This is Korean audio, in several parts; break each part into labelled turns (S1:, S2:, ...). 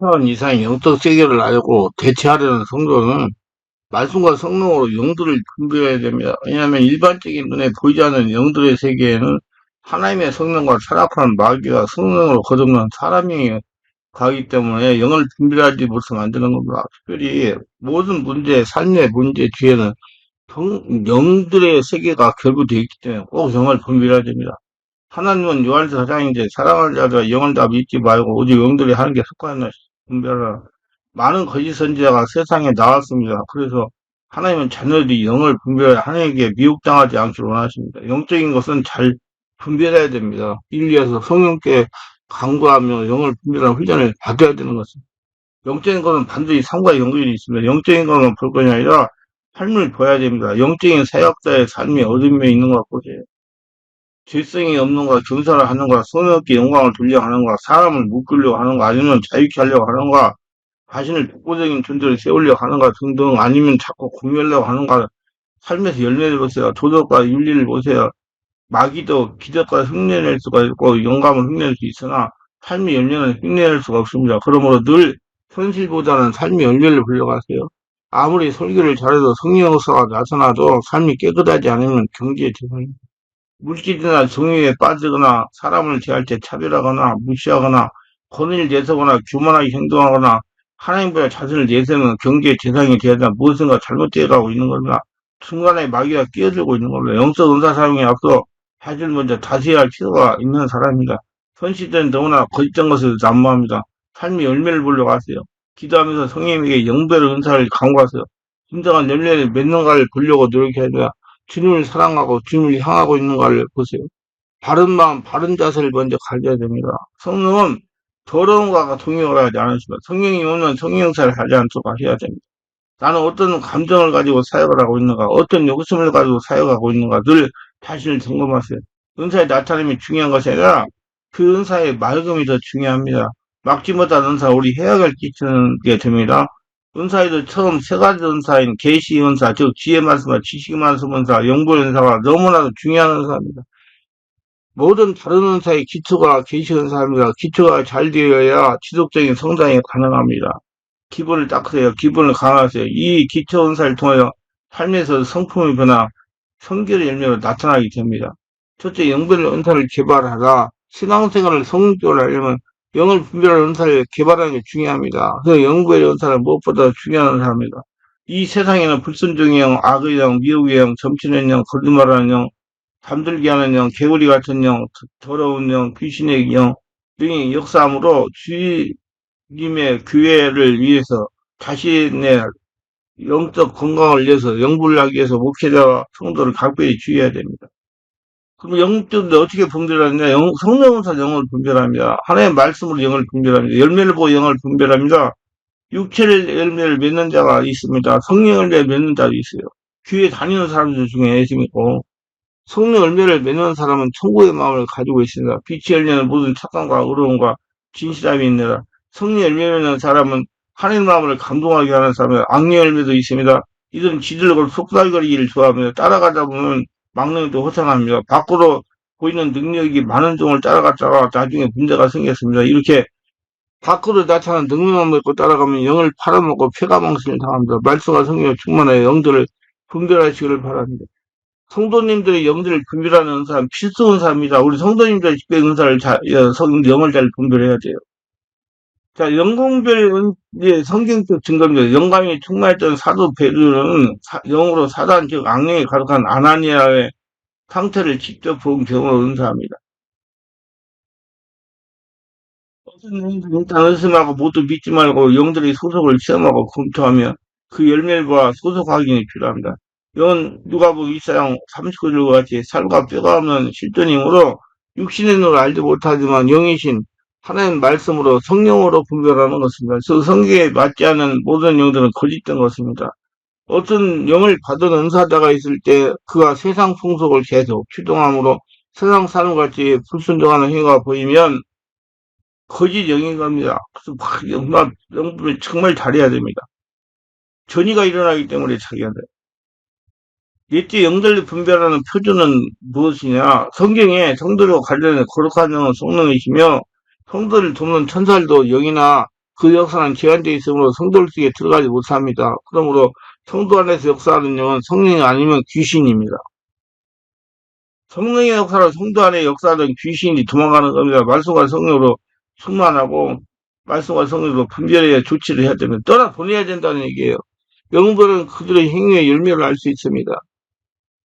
S1: 사원 이상의 영적 세계를 알고 대체하려는 성도는 말씀과 성령으로 영들을 분별해야 됩니다. 왜냐하면 일반적인 눈에 보이지 않는 영들의 세계에는 하나님의 성령과 타락한 마귀가 성령으로 거듭난 사람이 가기 때문에 영을 분별하지 못해 만드는 겁니다. 특별히 모든 문제, 삶의 문제 뒤에는 성- 영들의 세계가 결부되어 있기 때문에 꼭 영을 분별해야 됩니다. 하나님은 요한서 4장인데 사랑하는 자가 영을 다 믿지 말고 오직 영들이 하는 게 속하였나 분별하라. 많은 거짓 선지자가 세상에 나왔습니다. 그래서 하나님은 자녀들이 영을 분별해 하나님께 미혹당하지 않기를 원하십니다. 영적인 것은 잘 분별해야 됩니다. 인리에서 성령께 강구하며 영을 분별하는 훈련을 받아야 되는 것입니다. 영적인 것은 반드시 삶과 연결이 있습니다. 영적인 것만 볼 것이 아니라 삶을 보여야 됩니다. 영적인 사역자의 삶이 어둠에 있는 것 보세요. 죄성이 없는 것, 경사를 하는 것, 성령께 영광을 돌려 하는 것, 사람을 묶으려고 하는 것, 아니면 자유케 하려고 하는 것, 자신을 독보적인 존재를 세우려고 하는 것 등등, 아니면 자꾸 공유하려고 하는 것, 삶에서 열매를 보세요. 도덕과 윤리를 보세요. 마귀도 기적과 흉내낼 수가 있고 영감을 흉내낼 수 있으나 삶의 열매는 흉내낼 수가 없습니다. 그러므로 늘 현실보다는 삶의 열매를 불려가세요. 아무리 설교를 잘해도 성령 역사가 나타나도 삶이 깨끗하지 않으면 경지에 죄송합니다. 물질이나 정의에 빠지거나 사람을 대할 때 차별하거나 무시하거나 권위를 내세거나 교만하게 행동하거나 하나님보다 자신을 내세우는 경계의 대상이 되어야 무엇인가 잘못되어 가고 있는 겁니다. 중간에 마귀가 끼어들고 있는 겁니다. 영적 은사 사용에 앞서 사실 먼저 다스려야 할 필요가 있는 사람입니다. 현실은 너무나 거짓된 것을 난무합니다. 삶의 열매를 보려고 하세요. 기도하면서 성령에게 영별의 은사를 강구하세요. 진정한 열매를 맺는가를 보려고 노력해야 돼요. 주님을 사랑하고 주님을 향하고 있는가를 보세요. 바른 마음, 바른 자세를 먼저 가져야 됩니다. 성령은 더러운 것과 동의를 하지 않으시고 성령이 오면 성령사를 하지 않도록 해야 됩니다. 나는 어떤 감정을 가지고 사역을 하고 있는가, 어떤 욕심을 가지고 사역하고 있는가 늘 자신을 점검하세요. 은사의 나타남이 중요한 것이 아니라 그 은사의 맑음이 더 중요합니다. 막지 못한 은사 우리 해악을 끼치는 게 됩니다. 은사에도 처음 세 가지 은사인 계시 은사, 즉 지혜 말씀과 지식 말씀 은사, 영보 은사가 너무나도 중요한 은사입니다. 모든 다른 은사의 기초가 계시 은사입니다. 기초가 잘 되어야 지속적인 성장이 가능합니다. 기본을 닦으세요. 기본을 강화하세요. 이 기초 은사를 통하여 삶에서 성품의 변화, 성결의 열매로 나타나게 됩니다. 첫째, 영별 은사를 개발하라. 신앙생활을 성공적으로 하려면 영을 분별하는 은사를 개발하는 게 중요합니다. 그 영구의 은사는 무엇보다 중요한 은사입니다. 이 세상에는 불순종의 영, 악의 영, 미혹의 영, 점치는 영, 거짓말하는 영, 잠들게 하는 영, 개구리 같은 영, 더러운 영, 귀신의 영 등이 역사함으로 주님의 교회를 위해서 자신의 영적 건강을 위해서 영불을 하기 위해서 목회자와 성도를 각별히 주의해야 됩니다. 그럼 영적인데 어떻게 분별하느냐? 영, 성령사 영을 분별합니다. 하나님의 말씀으로 영을 분별합니다. 열매를 보고 영을 분별합니다. 육체를 열매를 맺는 자가 있습니다. 성령 열매 맺는 자도 있어요. 교회 다니는 사람들 중에 예수 믿고 성령 열매를 맺는 사람은 천국의 마음을 가지고 있습니다. 빛이 열매는 모든 착함과 의로움과 진실함이 있느라 성령 열매 맺는 사람은 하나님 마음을 감동하게 하는 사람은 악령 열매도 있습니다. 이들은 지들고 속살거리기를 좋아합니다. 따라가다 보면 막내도 허상합니다. 밖으로 보이는 능력이 많은 종을 따라갔다가 나중에 문제가 생겼습니다. 이렇게 밖으로 나타난 능력만 믿고 따라가면 영을 팔아먹고 폐가망신을 당합니다. 말씀과 성령을 충만하여 영들을 분별하시기를 바랍니다. 성도님들의 영들을 분별하는 은사는 필수 은사입니다. 우리 성도님들 집회 은사를 잘, 어, 성- 영을 잘 분별해야 돼요. 자, 은- 이제 성경적 증거입니다. 영감이 충만했던 사도 베드로는 사- 영으로 사단 즉 악령에 가득한 아나니아의 상태를 직접 본 경험을 은사합니다. 어떤 영들 일단 의심하고 모두 믿지 말고 영들의 소속을 시험하고 검토하며 그 열매와 소속 확인이 필요합니다. 이건 누가복음 1장 39절과 같이 살과 뼈가 없는 실존이므로 육신의 눈으로 알지 못하지만 영이신 하나님 말씀으로 성령으로 분별하는 것입니다. 그 성경에 맞지 않은 모든 영들은 거짓된 것입니다. 어떤 영을 받은 은사자가 있을 때 그가 세상 풍속을 계속 추동함으로 세상 사람같이 불순종하는 행위가 보이면 거짓 영인 겁니다. 그래서 막 영만 영분을 정말 잘해야 됩니다. 전이가 일어나기 때문에 자기가 돼. 옛째 영들을 분별하는 표준은 무엇이냐? 성경에 성도와 관련해 거룩한 영은 성령이시며 성도를 돕는 천사들도 영이나 그 역사는 제한되어 있으므로 성도를 속에 들어가지 못합니다. 그러므로 성도 안에서 역사하는 영은 성령이 아니면 귀신입니다. 성령의 역사를 성도 안에 역사하던 귀신이 도망가는 겁니다. 말씀과 성령으로 충만하고 말씀과 성령으로 분별해야 조치를 해야 됩니다. 떠나 보내야 된다는 얘기예요. 영들은 그들의 행위의 열매를 알 수 있습니다.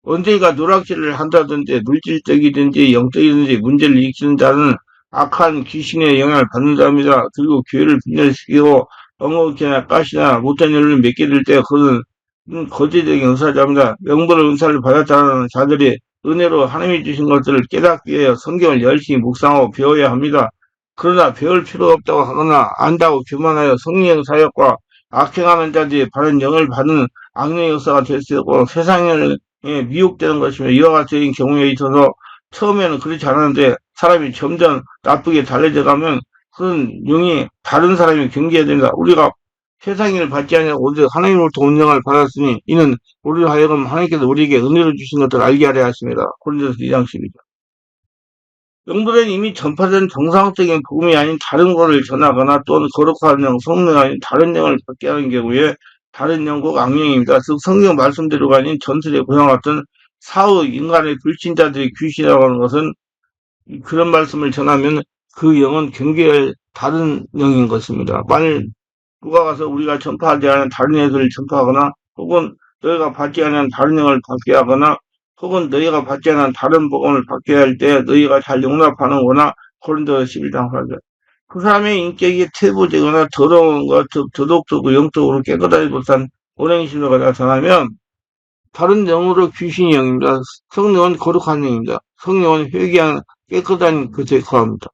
S1: 언제가 누락질을 한다든지 물질적이든지 영적이든지 문제를 일으키는 자는 악한 귀신의 영향을 받는답니다. 그리고 교회를 분열시키고 엉엉키나 가시나 못한 일을 맺게 될 때 그는 거짓적인 은사자입니다. 영벌의 은사를 받았다는 자들이 은혜로 하나님이 주신 것들을 깨닫기 위해 성경을 열심히 묵상하고 배워야 합니다. 그러나 배울 필요 없다고 하거나 안다고 교만하여 성령 사역과 악행하는 자들이 바른 영을 받는 악령의 역사가 될 수 있고 세상에 미혹되는 것이며 이와 같은 경우에 있어서 처음에는 그렇지 않았는데 사람이 점점 나쁘게 달라져 가면 그런 영이 다른 사람이 경계해야 된다. 우리가 세상을 받지 않냐고 오직 하나님으로부터 운명을 받았으니 이는 우리로 하여금 하나님께서 우리에게 은혜를 주신 것을 알게 하려 하십니다. 고린도서 2장 12절. 영들은 이미 전파된 정상적인 복음이 아닌 다른 것을 전하거나 또는 거룩한 영, 성령 아닌 다른 영을 받게 하는 경우에 다른 영국 악령입니다. 즉 성경 말씀대로가 아닌 전설의 고향 같은 사후 인간의 불신자들이 귀신이라고 하는 것은 그런 말씀을 전하면 그 영은 경계할 다른 영인 것입니다. 만일 누가 가서 우리가 전파하지 않은 다른 애들을 전파하거나 혹은 너희가 받지 않은 다른 영을 받게 하거나 혹은 너희가 받지 않은 다른 복음을 받게 할 때 너희가 잘 용납하는 거나 고린도 11장 8절 그 사람의 인격이 퇴보되거나 더러운 것, 즉 도덕적으로 영적으로 깨끗하지 못한 오행신호가 나타나면 다른 영으로 귀신이 영입니다. 성령은 거룩한 영입니다. 성령은 회개한 깨끗한 것에 거합니다.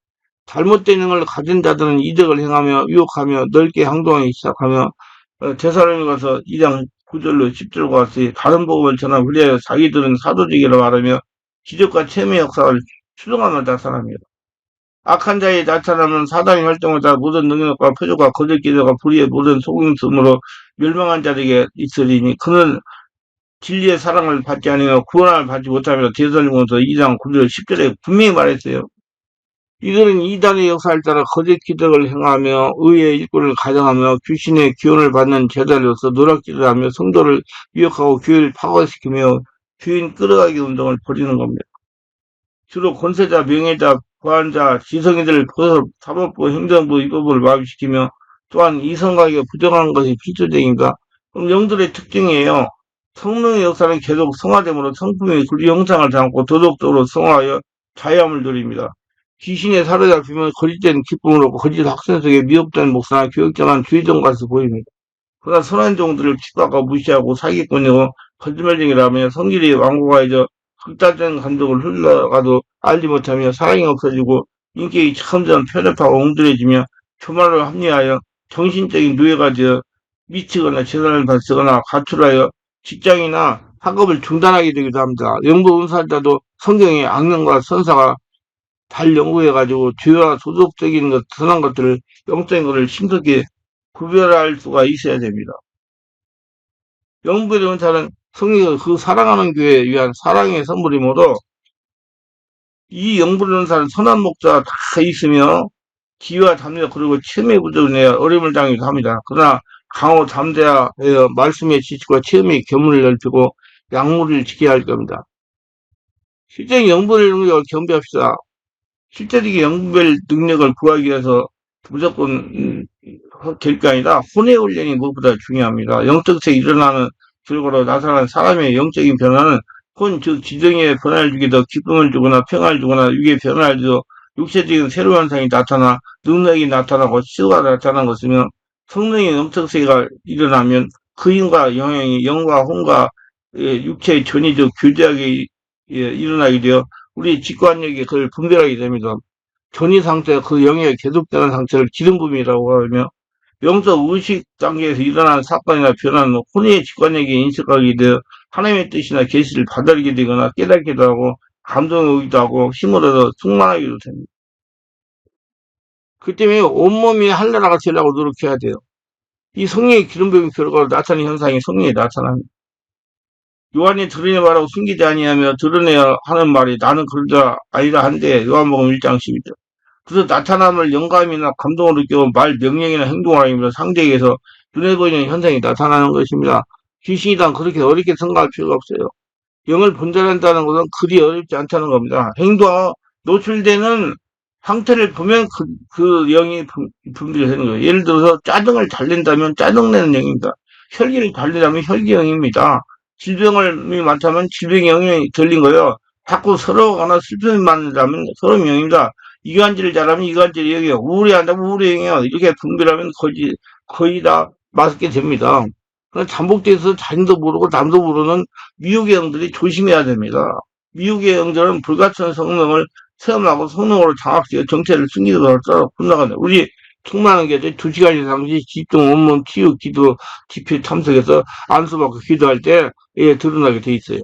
S1: 잘못된 영을 가진 자들은 이득을 행하며 유혹하며 넓게 행동하기 시작하며 대사람에 가서 2장 9절로 10절과 같이 다른 복음을 전하 후리하여 자기들은 사도직이라고 말하며 기적과 체험의 역사를 추동하며 나타납니다. 악한 자의 나타나면 사단의 활동을 다 모든 능력과 표적과 거짓 기도가 불의의 모든 속임수으로 멸망한 자에게 있으리니 그는 진리의 사랑을 받지 않으며 구원을 받지 못하며 대선리면서 2장 9절 10절에 분명히 말했어요. 이들은 이단의 역사를 따라 거짓 기적을 행하며 의의 일꾼을 가정하며 귀신의 기원을 받는 제자로서 노력질을 하며 성도를 유혹하고 교회를 파괴시키며 주인 끌어가기 운동을 벌이는 겁니다. 주로 권세자, 명예자, 보안자, 지성인들 고소, 사법부, 행정부, 입법을 마비시키며 또한 이성각에 부정한 것이 필수적인가? 그럼 영들의 특징이에요. 성령의 역사는 계속 성화됨으로 성품이 그 형상을 담고 도덕적으로 성화하여 자유함을 누립니다. 귀신에 사로잡히면 거짓된 기쁨으로 거짓 학생 속에 미혹된 목사나 교육장한 주의종 같이 보입니다. 그러나 선한 종들을 핍박하고 무시하고 사기꾼이고 거짓말쟁이라며 성질이 완고가해져 극단적인 감정을 흘러가도 알지 못하며 사랑이 없어지고 인격이 점점 편협하고 웅들해지며 교만을 합리하여 정신적인 노예가 되어 미치거나 재산을 발쓰거나 가출하여 직장이나 학업을 중단하게 되기도 합니다. 영부 은사자도 성경의 악령과 선사가 잘 연구해가지고 죄와 소속적인 것, 선한 것들을, 영적인 것을 신속히 구별할 수가 있어야 됩니다. 영부의 은사는 성령이 그 사랑하는 교회에 위한 사랑의 선물이므로 이 영부의 은사는 선한 목자가 다 있으며 기와 담대 그리고 체험의 부족을 어려움을 당하기도 합니다. 그러나 강호 담대하여 말씀의 지식과 체험의 견문을 넓히고 약물을 지켜야 할 겁니다. 실제 영분의 능력을 겸비합시다. 실제적인 영별 능력을 구하기 위해서 무조건 될게 아니라 혼의 훈련이 무엇보다 중요합니다. 영적세 일어나는 결과로 나타나는 사람의 영적인 변화는 혼, 즉 지정의 변화를 주기도 기쁨을 주거나 평화를 주거나 육의 변화를 주도 육체적인 새로운 현상이 나타나 능력이 나타나고 치유가 나타나는 것이며 성능의 영적세가 일어나면 그 힘과 영향이 영과 혼과 예, 육체의 전이적 교제하게 예, 일어나게 되어 우리 직관력이 그걸 분별하게 됩니다. 전이 상태가 그 영역에 계속되는 상태를 기름붐이라고 하며 영적 의식 단계에서 일어나는 사건이나 변화는 혼의 직관력이 인식하게 되어 하나님의 뜻이나 계시를 받아들이게 되거나 깨닫기도 하고 감동이 오기도 하고 얻어 충만하기도 됩니다. 그 때문에 온몸이 한나라가 되려고 노력해야 돼요. 이 성령의 기름 부음 결과로 나타나는 현상이 성령에 나타납니다. 요한이 드러내 말하고 숨기지 아니하며 드러내야 하는 말이 나는 그러자 아니다 한데 요한복음 1장 12절 그래서 나타남을 영감이나 감동을 느끼고 말 명령이나 행동을 하면서 상대에게서 눈에 보이는 현상이 나타나는 것입니다. 귀신이란 그렇게 어렵게 생각할 필요가 없어요. 영을 분별한다는 것은 그리 어렵지 않다는 겁니다. 행동에 노출되는 상태를 보면 그, 그 영이 분- 분별되는 거예요. 예를 들어서 짜증을 잘 낸다면 짜증내는 영입니다. 혈기를 잘 내다면 혈기영입니다. 질병을 많다면 질병영이 들린 거예요. 자꾸 서러워하거나 슬픔이 많다면 서러움영입니다. 이간질을 잘하면 이간질 영이요. 우울해한다면 우울해영이요. 이렇게 분별하면 거의, 거의 다 맞게 됩니다. 잠복돼서 자신도 모르고 남도 모르는 미혹의 영들이 조심해야 됩니다. 미혹의 영들은 불같은 성능을 체험하고 성능으로 장악시켜 정체를 숨기도록 분나간다. 우리 충만한 게두 시간 이상씩 집중 원문 치유 기도 집회 참석해서 안수받고 기도할 때 예, 드러나게 돼 있어요.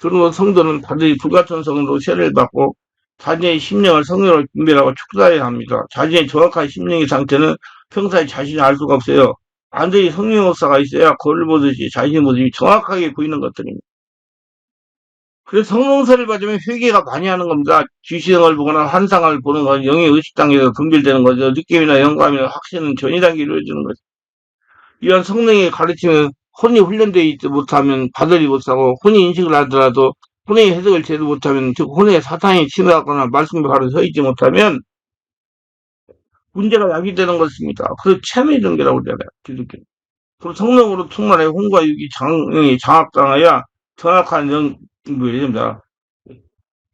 S1: 그러면 성도는 반드시 불같은 성으로 세례를 받고 자신의 심령을 성령으로 분별하고 축사해야 합니다. 자신의 정확한 심령의 상태는 평소에 자신이 알 수가 없어요. 완전히 성령 역사가 있어야 거울 보듯이 자신의 모습이 정확하게 보이는 것들입니다. 그래서 성령사를 받으면 회개가 많이 하는 겁니다. 귀신을 보거나 환상을 보는 건 영의 의식 단계에서 분별되는 거죠. 느낌이나 영감이나 확신은 전이 단계 이루어지는 거죠. 이런 성령의 가르침은 혼이 훈련되어 있지 못하면 받으리 못하고 혼이 인식을 하더라도 혼의 해석을 제대로 못하면 즉 혼의 사탄이 침해하거나 말씀이 바로 서 있지 못하면 문제가 야기되는 것입니다. 그래서 체험의 전개라고 그러잖아요. 기독교. 그리고 성령으로 충만해 혼과 육이 장, 장악당해야 정확한 영, 뭐입니다.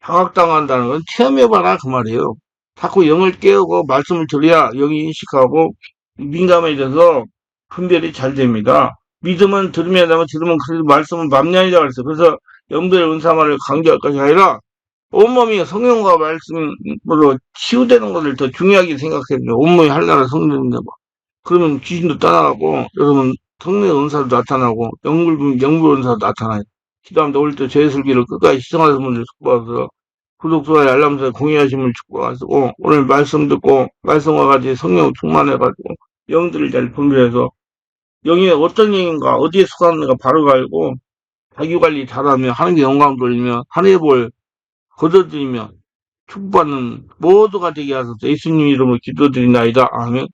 S1: 장악당한다는 건 체험해봐라 그 말이에요. 자꾸 영을 깨우고 말씀을 들어야 영이 인식하고 민감해져서 분별이 잘 됩니다. 믿음은 들으면 하면 들으면 그 말씀은 맘냥이라고 그랬어요. 그래서 영들의 은사말을 강조할 것이 아니라 온몸이 성령과 말씀으로 치유되는 것을 더 중요하게 생각해요. 온몸이 한나라 성령인데 뭐. 그러면 귀신도 떠나가고 여러분 성령의 은사도 나타나고 영물 영물 은사도 나타나요. 기도합니다. 오늘 또 제술기를 끝까지 시청하신 분들 축복하셔서 구독, 좋아요, 알람 설정 공유하심을 축복하시고 오늘 말씀 듣고 말씀과 같이 성령 충만해가지고 영들을 잘 분별해서 영이 어떤 영인가 어디에 속하는가 바로 알고 자기관리 잘하며 하나님께 영광 돌리며 하늘의 볼 거둬들이며 축복받는 모두가 되게 하소서 예수님 이름으로 기도드리나이다. 아멘